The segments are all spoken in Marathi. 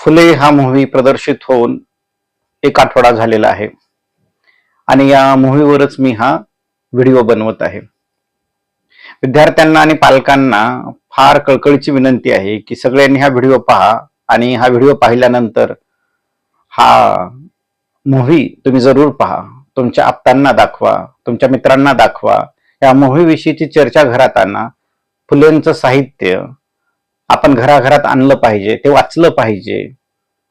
फुले हा मूव्ही प्रदर्शित होऊन एक आठवडा झालेला आहे. आणि या मूव्हीवरच मी हा व्हिडिओ बनवत आहे. विद्यार्थ्यांना आणि पालकांना फार कळकळीची विनंती आहे की सगळ्यांनी हा व्हिडिओ पहा आणि हा व्हिडिओ पाहिल्यानंतर हा मूव्ही तुम्ही जरूर पहा. तुमच्या आप्तांना दाखवा तुमच्या मित्रांना दाखवा. या मूव्हीविषयीची चर्चा घरात आणा. फुलेंचं साहित्य आपण घराघरात आणलं पाहिजे ते वाचलं पाहिजे.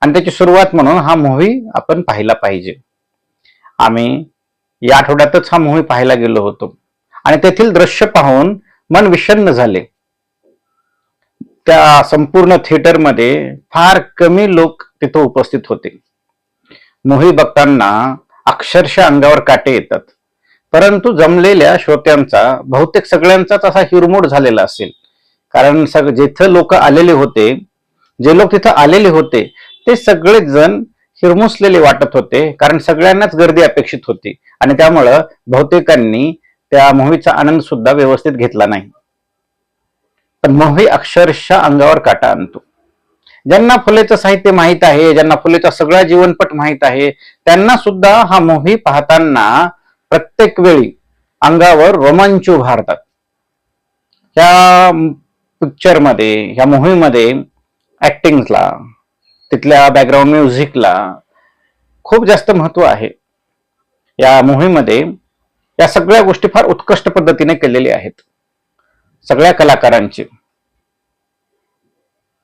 आणि त्याची सुरुवात म्हणून हा मूव्ही आपण पाहिला पाहिजे. आम्ही या आठवड्यातच हा मूव्ही पाहायला गेलो होतो. आणि तेथील दृश्य पाहून मन विषन्न झाले. त्या संपूर्ण थिएटरमध्ये फार कमी लोक तिथं उपस्थित होते. मूव्ही बघताना अक्षरशः अंगावर काटे येतात. परंतु जमलेल्या श्रोत्यांचा बहुतेक सगळ्यांचाच असा हिरमोड झालेला असेल. कारण सग जिथं लोक आलेले होते जे लोक तिथं आलेले होते ते सगळेच जण हिरमुसलेले वाटत होते कारण सगळ्यांनाच गर्दी अपेक्षित होती. आणि त्यामुळं बहुतेकांनी त्या मूव्हीचा आनंद सुद्धा व्यवस्थित घेतला नाही. पण मोही अक्षरशः अंगावर काटा आणतो. ज्यांना फुलेचं साहित्य माहीत आहे ज्यांना फुलेचा सगळा जीवनपट माहीत आहे त्यांना सुद्धा हा मूव्ही पाहताना प्रत्येक वेळी अंगावर रोमांच उभारतात. त्या पिक्चरमध्ये ह्या मूव्हीमध्ये ऍक्टिंगला तिथल्या बॅकग्राऊंड म्युझिकला खूप जास्त महत्त्व आहे. या मूव्हीमध्ये या सगळ्या गोष्टी फार उत्कृष्ट पद्धतीने केलेल्या आहेत. सगळ्या कलाकारांची.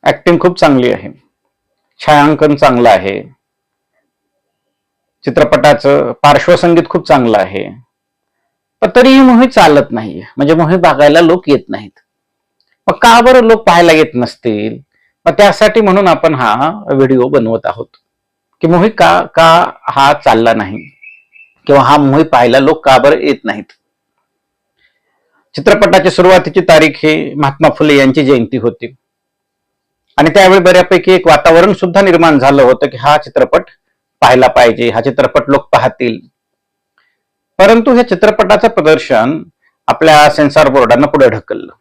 ऍक्टिंग खूप चांगली आहे. छायांकन चांगलं आहे. चित्रपटाचं पार्श्वसंगीत खूप चांगलं आहे. पण तरीही मोही चालत नाहीये. म्हणजे मोही बघायला लोक येत नाहीत. मग का बरं लोक पाहायला येत नसतील? मग त्यासाठी म्हणून आपण हा व्हिडिओ बनवत आहोत. की मोही का का हा चालला नाही? किंवा हा मोही पाहायला लोक का बरं येत नाहीत? चित्रपटाची सुरुवातीची तारीख ही महात्मा फुले यांची जयंती होती. आणि त्यावेळी बऱ्यापैकी एक वातावरण सुद्धा निर्माण झालं होतं की हा चित्रपट पाहायला पाहिजे हा चित्रपट लोक पाहतील. परंतु हे चित्रपटाचं प्रदर्शन आपल्या सेन्सॉर बोर्डानं पुढे ढकललं.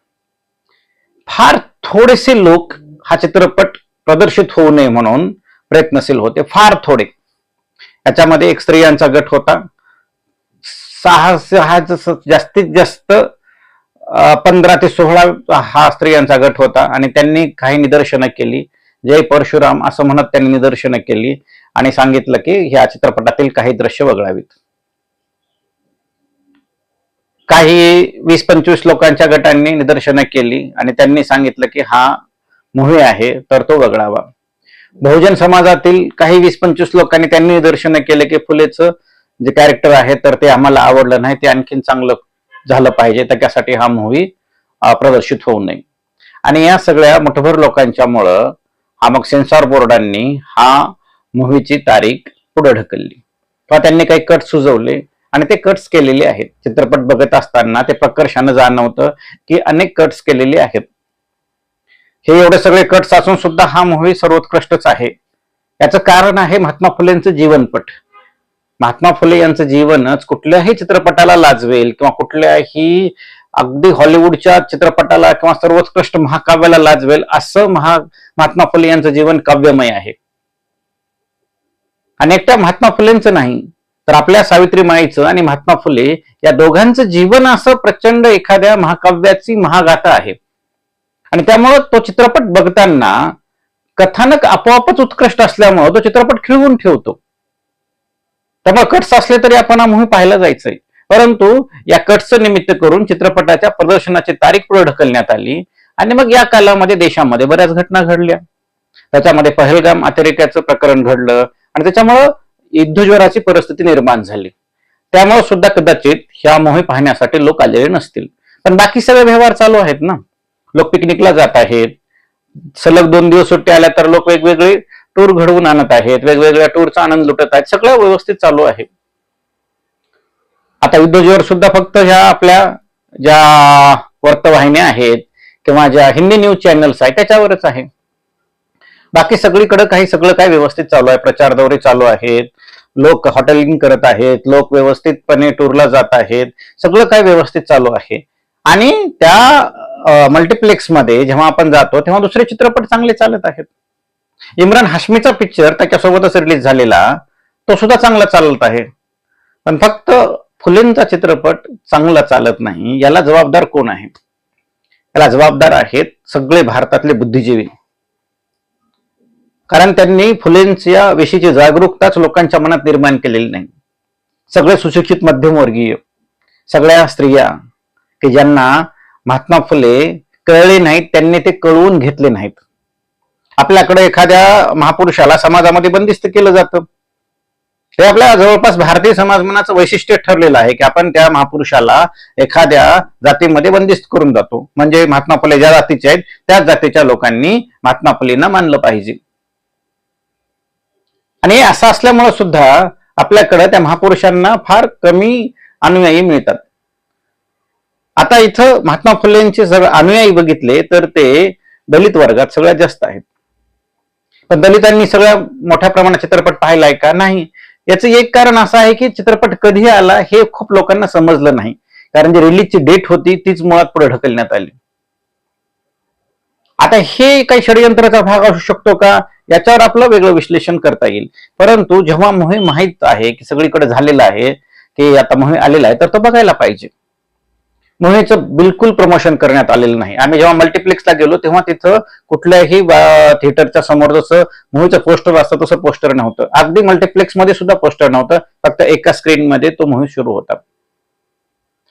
फार थोडेसे लोक हा चित्रपट प्रदर्शित होऊ नये म्हणून प्रयत्नशील होते फार थोडे. याच्यामध्ये एक स्त्रियांचा गट होता. सहा सहा जास्तीत जास्त पंधरा ते सोळा हा स्त्रियांचा गट होता आणि त्यांनी काही निदर्शनं केली. जय परशुराम असं म्हणत त्यांनी निदर्शनं केली आणि सांगितलं की ह्या चित्रपटातील काही दृश्य वगळावीत. काही वीस पंचवीस लोकांच्या गटांनी निदर्शनं केली आणि त्यांनी सांगितलं की हा मूव्ही आहे तर तो वगळावा. बहुजन समाजातील काही वीस पंचवीस लोकांनी त्यांनी निदर्शनं केले की फुलेचं जे कॅरेक्टर आहे तर ते आम्हाला आवडलं नाही ते आणखीन चांगलं झालं पाहिजे तर त्यासाठी हा मूव्ही प्रदर्शित होऊ नये. आणि या सगळ्या मुठभर लोकांच्यामुळं हा मग सेन्सॉर बोर्डांनी हा मूवीची तारीख पुढे ढकलली. किंवा त्यांनी काही कट सुचवले आणि ते कट्स केलेले आहेत. चित्रपट बघत असताना ते प्रकर्षानं जाणवतं की अनेक कट्स केलेले आहेत. हे एवढे सगळे कट्स असून सुद्धा हा मूव्ही सर्वोत्कृष्टच आहे. याचं कारण आहे महात्मा फुलेंचं जीवनपट. महात्मा फुले यांचं जीवनच कुठल्याही चित्रपटाला लाजवेल किंवा कुठल्याही अगदी हॉलिवूडच्या चित्रपटाला किंवा सर्वोत्कृष्ट महाकाव्याला लाजवेल असं महा महात्मा फुले यांचं जीवन काव्यमय आहे. आणि एकट्या महात्मा फुलेंचं नाही. तर आपल्या सावित्रीमाईचं आणि महात्मा फुले या दोघांचं जीवन असं प्रचंड एखाद्या महाकाव्याची महागाथा आहे. आणि त्यामुळं तो चित्रपट बघताना कथानक आपोआपच उत्कृष्ट असल्यामुळं तो चित्रपट खिळवून ठेवतो. त्यामुळे कट्स असले तरी आपण हा पाहायला जायचंय. परंतु या कट्सचं निमित्त करून चित्रपटाच्या प्रदर्शनाची तारीख पुढे ढकलण्यात आली आणि मग या कालामध्ये देशामध्ये बऱ्याच घटना घडल्या. त्याच्यामध्ये पहलगाम अतिरेक्याचं प्रकरण घडलं आणि त्याच्यामुळं युद्धज्वराची परिस्थिती निर्माण झाली. त्यामुळे सुद्धा कदाचित ह्या मोही पाहण्यासाठी लोक आलेले नसतील. पण बाकी सगळे व्यवहार चालू आहेत ना? लोक पिकनिकला जात आहेत. सलग दोन दिवस सुट्टी आल्या तर लोक वेगवेगळे टूर घडवून आणत आहेत. वेगवेगळ्या टूरचा आनंद लुटत आहेत. सगळं व्यवस्थित चालू आहे. आता युद्धज्वर सुद्धा फक्त ह्या आपल्या ज्या वर्तवाहिन्या आहेत किंवा ज्या हिंदी न्यूज चॅनल्स आहेत त्याच्यावरच आहे. बाकी सगळीकडे काही सगळं काय व्यवस्थित चालू आहे. प्रचार दौरे चालू आहेत. लोक हॉटेलिंग करत आहेत. लोक व्यवस्थितपणे टूरला जात आहेत. सगळं काय व्यवस्थित चालू आहे. आणि त्या मल्टिप्लेक्समध्ये जेव्हा आपण जातो तेव्हा दुसरे चित्रपट चांगले चालत आहेत. इम्रान हाशमीचा पिक्चर त्याच्यासोबतच रिलीज झालेला तो सुद्धा चांगला चालत आहे. पण फक्त फुलेंचा चित्रपट चांगला चालत नाही. याला जबाबदार कोण आहे? याला जबाबदार आहेत सगळे भारतातले बुद्धिजीवी. कारण त्यांनी फुलेंच्या विषयीची जागरूकताच लोकांच्या मनात निर्माण केलेली नाही. सगळे सुशिक्षित मध्यमवर्गीय सगळ्या स्त्रिया की ज्यांना महात्मा फुले कळले नाहीत त्यांनी ते कळवून घेतले नाहीत. आपल्याकडे एखाद्या महापुरुषाला समाजामध्ये बंदिस्त केलं जातं. हे आपल्या जवळपास भारतीय समाज मनाचं वैशिष्ट्य ठरलेलं आहे की आपण त्या महापुरुषाला एखाद्या जातीमध्ये बंदिस्त करून जातो. म्हणजे महात्मा फुले ज्या जातीचे आहेत त्याच जातीच्या लोकांनी महात्मा फुलेंना मानलं पाहिजे. आणि असं असल्यामुळे सुद्धा आपल्याकडे त्या महापुरुषांना फार कमी अनुयायी मिळतात. आता इथं महात्मा फुलेंचे जर अनुयायी बघितले तर ते दलित वर्गात सगळ्यात जास्त आहेत. पण दलितांनी सगळ्या मोठ्या प्रमाणात चित्रपट पाहिलाय का नाही? याचं एक कारण असं आहे की चित्रपट कधी आला हे खूप लोकांना समजलं नाही. कारण जी रिलीजची डेट होती तीच मुळात पुढे ढकलण्यात आली. आता हे काही षडयंत्राचा भाग असू शकतो का? याच्यावर आपलं वेगळं विश्लेषण करता येईल. परंतु जेव्हा मोहीम माहीत आहे की सगळीकडे झालेलं आहे की आता मोहीम आलेला आहे तर तो बघायला पाहिजे. मोहिमेचं बिलकुल प्रमोशन करण्यात आलेलं नाही. आम्ही जेव्हा मल्टिप्लेक्सला गेलो तेव्हा तिथं कुठल्याही थिएटरच्या समोर जसं मोहीचं पोस्टर असतं तसं पोस्टर नव्हतं. अगदी मल्टिप्लेक्समध्ये सुद्धा पोस्टर नव्हतं. फक्त एका स्क्रीन मध्ये तो मोहीम सुरू होता.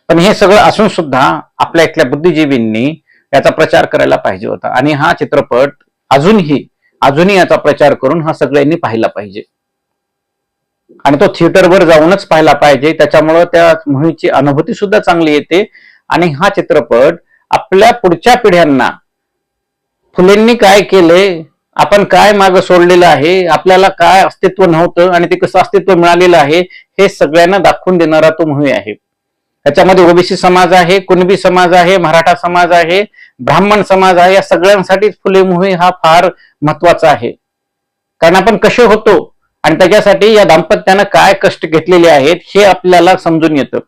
पण हे सगळं असून सुद्धा आपल्या इथल्या बुद्धिजीवींनी याचा प्रचार करायला पाहिजे होता. आणि हा चित्रपट अजूनही अजूनही याचा प्रचार करून हा सगळ्यांनी पाहिला पाहिजे. आणि तो थिएटरवर जाऊनच पाहिला पाहिजे. त्याच्यामुळं त्या मूवीची अनुभूती सुद्धा चांगली येते. आणि हा चित्रपट आपल्या पुढच्या पिढ्यांना फुलेंनी काय केले आपण काय माग सोडलेलं आहे आपल्याला काय अस्तित्व नव्हतं आणि ते कसं अस्तित्व मिळालेलं आहे हे सगळ्यांना दाखवून देणारा तो मूवी आहे. त्याच्यामध्ये ओबीसी समाज आहे कुणबी समाज आहे मराठा समाज आहे ब्राह्मण समाज आहे या सगळ्यांसाठीच फुले मूवी हा फार महत्त्वाचा आहे. कारण आपण कसे होतो आणि त्याच्यासाठी या दाम्पत्यानं काय कष्ट घेतलेले आहेत हे आपल्याला समजून येतं.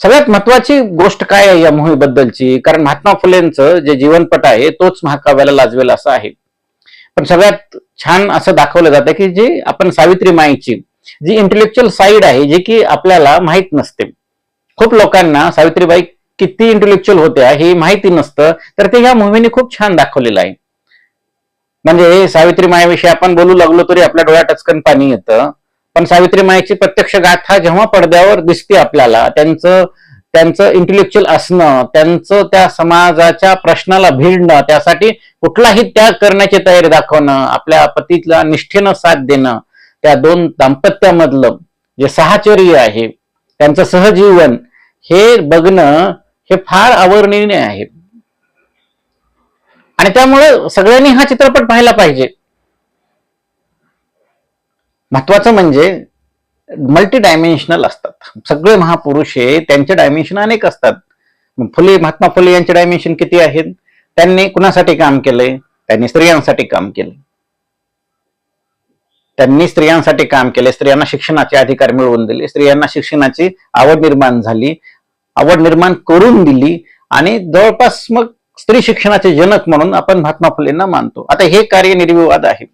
सगळ्यात महत्वाची गोष्ट काय आहे या मोहिमेबद्दलची? कारण महात्मा फुलेंचं जे जीवनपट आहे तोच महाकाव्याला लाजवेल असं आहे. पण सगळ्यात छान असं दाखवलं जातं की जे आपण सावित्री माईची जी इंटेलेक्च्युअल साईड आहे जी की आपल्याला माहीत नसते. खूप लोकांना सावित्रीबाई किती इंटेलेक्च्युअल होत्या हे माहिती नसतं. तर ते ह्या मूवीने खूप छान दाखवलेलं आहे. म्हणजे सावित्री मायाविषयी आपण बोलू लागलो तरी आपल्या डोळ्यात टचकन पाणी येतं. पण सावित्री मायाची प्रत्यक्ष गाथा जेव्हा पडद्यावर दिसते आपल्याला त्यांचं त्यांचं इंटेलेक्च्युअल असणं त्यांचं त्या समाजाच्या प्रश्नाला भिडणं त्यासाठी कुठलाही त्याग करण्याची तयारी दाखवणं आपल्या पतीला निष्ठेनं साथ देणं त्या दोन दाम्पत्यामधलं जे साहचर्य आहे त्यांचं सहजीवन हे बघणं हे फार आवरणीय आहे. आणि त्यामुळे सगळ्यांनी हा चित्रपट पाहायला पाहिजे. महत्वाचं म्हणजे मल्टी डायमेन्शनल असतात. सगळे महापुरुष हे त्यांचे डायमेन्शन अनेक असतात. फुले महात्मा फुले यांचे डायमेन्शन किती आहेत? त्यांनी कुणासाठी काम केलंय? त्यांनी स्त्रियांसाठी काम केले त्यांनी स्त्रियांसाठी काम केले स्त्रियांना शिक्षणाचे अधिकार मिळवून दिले. स्त्रियांना शिक्षणाची आवड निर्माण झाली. आवड निर्माण करून दिली आणि जवळपास मग स्त्री शिक्षणाचे जनक म्हणून आपण महात्मा फुलेंना मानतो. आता हे कार्य निर्विवाद आहे.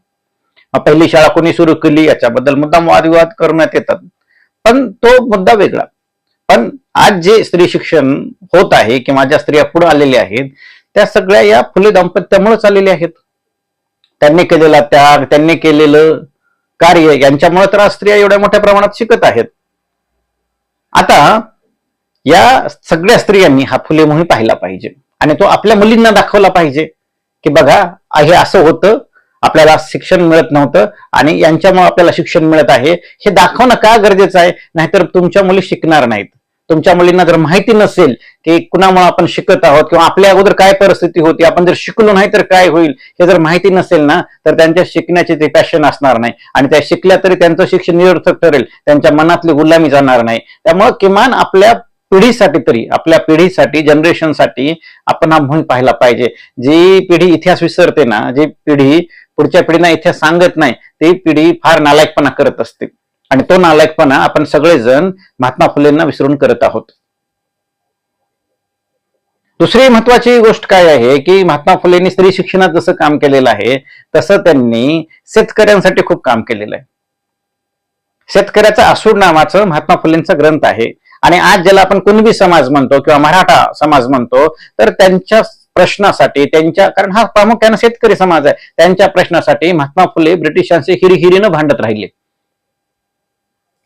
पहिली शाळा कोणी सुरू केली याच्याबद्दल मुद्दाम वादविवाद करण्यात येतात. पण तो मुद्दा वेगळा. पण आज जे स्त्री शिक्षण होत आहे किंवा ज्या स्त्रिया पुढे आलेल्या आहेत त्या सगळ्या या फुले दाम्पत्यामुळेच आलेल्या आहेत. त्यांनी केलेला त्याग त्यांनी केलेलं कार्य यांच्यामुळे तर स्त्रिया एवढ्या मोठ्या प्रमाणात शिकत आहेत. आता या सगळ्या स्त्रियांनी हा फुले मोही पाहिला पाहिजे. आणि तो आपल्या मुलींना दाखवला पाहिजे की बघा हे असं होतं आपल्याला शिक्षण मिळत नव्हतं आणि यांच्यामुळे आपल्याला शिक्षण मिळत आहे. हे दाखवणं का गरजेचं आहे? नाहीतर तुमच्या मुली शिकणार नाहीत. तुमच्या मुलींना जर माहिती नसेल की कुणामुळे आपण शिकत आहोत किंवा आपल्या अगोदर काय परिस्थिती होती आपण जर शिकलो नाही तर काय होईल हे जर माहिती नसेल ना तर त्यांच्या शिकण्याचे ते पॅशन असणार नाही. आणि त्या शिकल्या तरी त्यांचं शिक्षण निरर्थक ठरेल त्यांच्या मनातली गुलामी जाणार नाही. त्यामुळे किमान आपल्या पिढीसाठी तरी आपल्या पिढीसाठी जनरेशनसाठी आपण हा मोहीम पाहायला पाहिजे. जी पिढी इतिहास विसरते ना जी पिढी पुढच्या पिढीना इतिहास सांगत नाही ती पिढी फार नालायकपणा करत असते. आणि तो नालायकपणा आपण सगळेजण महात्मा फुलेंना विसरून करत आहोत. दुसरी महत्वाची गोष्ट काय आहे की महात्मा फुलेंनी स्त्री शिक्षणात जसं काम केलेलं आहे तसं त्यांनी शेतकऱ्यांसाठी खूप काम केलेलं आहे. शेतकऱ्याचा आसूड नावाचं महात्मा फुलेंचा ग्रंथ आहे. आणि आज ज्याला आपण कुणबी समाज म्हणतो किंवा मराठा समाज म्हणतो तर त्यांच्या प्रश्नासाठी त्यांच्या कारण हा प्रामुख्याने शेतकरी समाज आहे त्यांच्या प्रश्नासाठी महात्मा फुले ब्रिटिशांशी हिरीहिरीनं भांडत राहिले.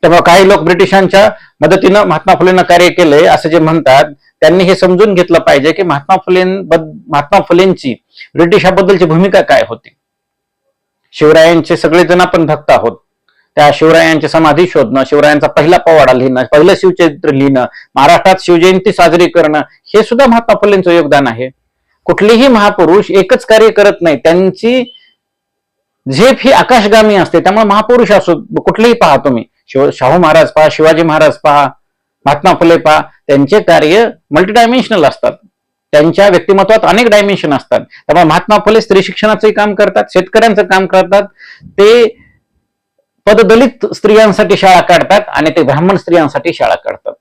तेव्हा काही लोक ब्रिटिशांच्या मदतीनं महात्मा फुलेंना कार्य केलंय असं जे म्हणतात त्यांनी हे समजून घेतलं पाहिजे की महात्मा फुलें महात्मा फुलेंची ब्रिटिशाबद्दलची भूमिका काय होती. शिवरायांचे सगळेजण आपण भक्त आहोत. त्या शिवरायांची समाधी शोधणं शिवरायांचा पहिला पवाडा लिहिणं पहिलं शिवचरित्र लिहिणं महाराष्ट्रात शिवजयंती साजरी करणं हे सुद्धा महात्मा फुलेंचं योगदान आहे. कुठलेही महापुरुष एकच कार्य करत नाही. त्यांची झेप ही आकाशगामी असते. त्यामुळे महापुरुष असो कुठलेही पहा तुम्ही. शिव शाहू महाराज पहा शिवाजी महाराज पहा महात्मा फुले पहा त्यांचे कार्य मल्टीडायमेन्शनल असतात. त्यांच्या व्यक्तिमत्वात अनेक डायमेन्शन असतात. त्यामुळे महात्मा फुले स्त्री शिक्षणाचंही काम करतात शेतकऱ्यांचं काम करतात. ते पददलित स्त्रियांसाठी शाळा काढतात आणि ते ब्राह्मण स्त्रियांसाठी शाळा काढतात.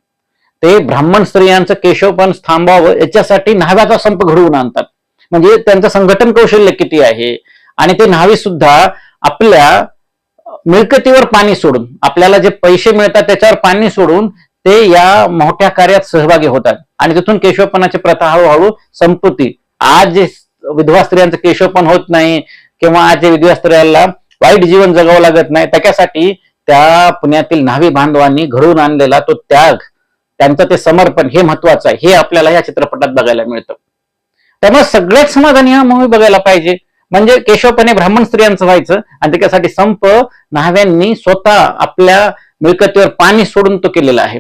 ते ब्राह्मण स्त्रियांचं केशवपण थांबावं याच्यासाठी न्हाव्याचा संप घडवून आणतात. म्हणजे त्यांचं संघटन कौशल्य किती आहे? आणि ते न्हावी सुद्धा आपल्या मिळकतीवर पाणी सोडून आपल्याला जे पैसे मिळतात त्याच्यावर पाणी सोडून ते या मोठ्या कार्यात सहभागी होतात. आणि तिथून केशवपणाची प्रथा हळूहळू संपती. आज जे विधवा स्त्रियांचं केशवपण होत नाही किंवा आज जे विधवा स्त्रियांना वाईट जीवन जगावं लागत नाही. त्याच्यासाठी त्या पुण्यातील न्हावी बांधवांनी घडवून आणलेला तो त्याग त्यांचं ते समर्पण हे महत्वाचं आहे. हे आपल्याला या चित्रपटात बघायला मिळतं. त्यामुळे सगळ्याच समाधानी हा मूवी बघायला पाहिजे. म्हणजे केशवपणे ब्राह्मण स्त्रियांचं व्हायचं आणि त्याच्यासाठी संप न्हाव्यांनी स्वतः आपल्या मिळकतीवर पाणी सोडून तो केलेला आहे.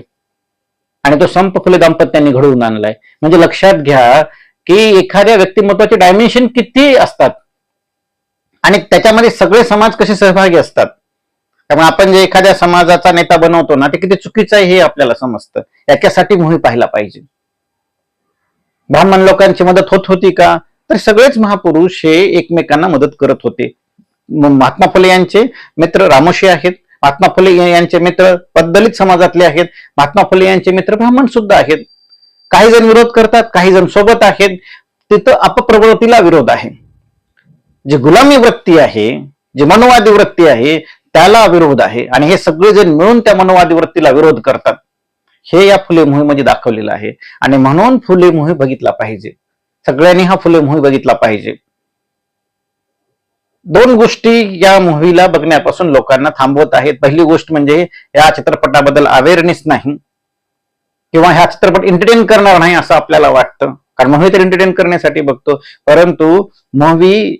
आणि तो संप फुले दाम्पत्यांनी घडवून आणलाय. म्हणजे लक्षात घ्या की एखाद्या व्यक्तिमत्वाचे डायमेन्शन किती असतात? आणि त्याच्यामध्ये सगळे समाज कसे सहभागी असतात? त्यामुळे आपण जे एखाद्या समाजाचा नेता बनवतो ना ते किती चुकीचं आहे हे आपल्याला समजतं. याच्यासाठी मोही पाहायला पाहिजे. ब्राह्मण लोकांची मदत होत होती का? तर सगळेच महापुरुष हे एकमेकांना मदत करत होते. महात्मा फुले यांचे मित्र रामोशी आहेत. महात्मा फुले यांचे मित्र पद्दलित समाजातले आहेत. महात्मा फुले यांचे मित्र ब्राह्मण सुद्धा आहेत. काही जण विरोध करतात काही जण सोबत आहेत. तिथं अपप्रवृत्तीला विरोध आहे. जी गुलामी वृत्ती आहे जी मनोवादी वृत्ती आहे त्याला विरोध आहे. आणि हे सगळेजण मिळून त्या मनोवादी वृत्तीला विरोध करतात हे या फुले मोहीमध्ये दाखवलेलं आहे. आणि म्हणून फुले मोही बघितला पाहिजे. सगळ्यांनी हा फुले मोही बघितला पाहिजे. दोन गोष्टी या मूवीला बघण्यापासून लोकांना थांबवत आहेत. पहिली गोष्ट म्हणजे या चित्रपटाबद्दल अवेअरनेस नाही. किंवा हा चित्रपट एंटरटेन करणार नाही असं आपल्याला वाटतं. कारण मूवी तर एंटरटेन करण्यासाठी बघतो. परंतु मूवी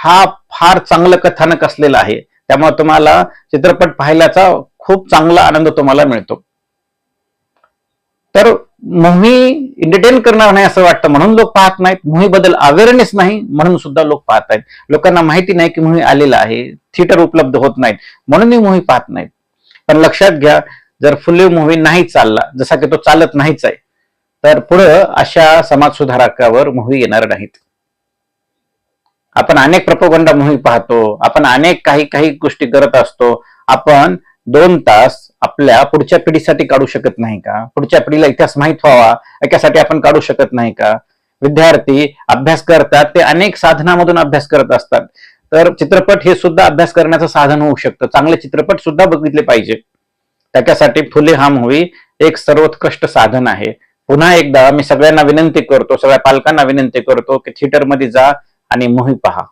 हा फार चांगलं कथानक असलेला आहे. त्यामुळे तुम्हाला चित्रपट पाहिल्याचा खूप चांगला आनंद तुम्हाला मिळतो. तर मूवी एंटरटेन करणार नाही असं वाटतं. म्हणून लोक पाहत नाहीत. मुव्ही बद्दल अवेअरनेस नाही म्हणून सुद्धा लोक पाहत आहेत. लोकांना माहिती नाही की मूवी आलेला आहे. थिएटर उपलब्ध होत नाहीत. म्हणून ही पाहत नाहीत. पण लक्षात घ्या जर फुले मूवी नाही चालला जसा की तो चालत नाहीच आहे तर पुढं अशा समाज सुधारकावर मूव्ही येणार नाहीत. आपण अनेक प्रपोगंडा मोहीम पाहतो आपण अनेक काही काही गोष्टी करत असतो आपण दोन तास आपल्या पुढच्या पिढीसाठी काढू शकत नाही का? पुढच्या पिढीला इतिहास माहीत व्हावा याच्यासाठी आपण काढू शकत नाही का? विद्यार्थी अभ्यास करतात ते अनेक साधनामधून अभ्यास करत असतात. तर चित्रपट हे सुद्धा अभ्यास करण्याचं साधन होऊ शकतं. चांगले चित्रपट सुद्धा बघितले पाहिजे. त्याच्यासाठी फुले हा मूवी एक सर्वोत्कृष्ट साधन आहे. पुन्हा एकदा मी सगळ्यांना विनंती करतो सगळ्या पालकांना विनंती करतो की थिएटरमध्ये जा आणि मूवी पहा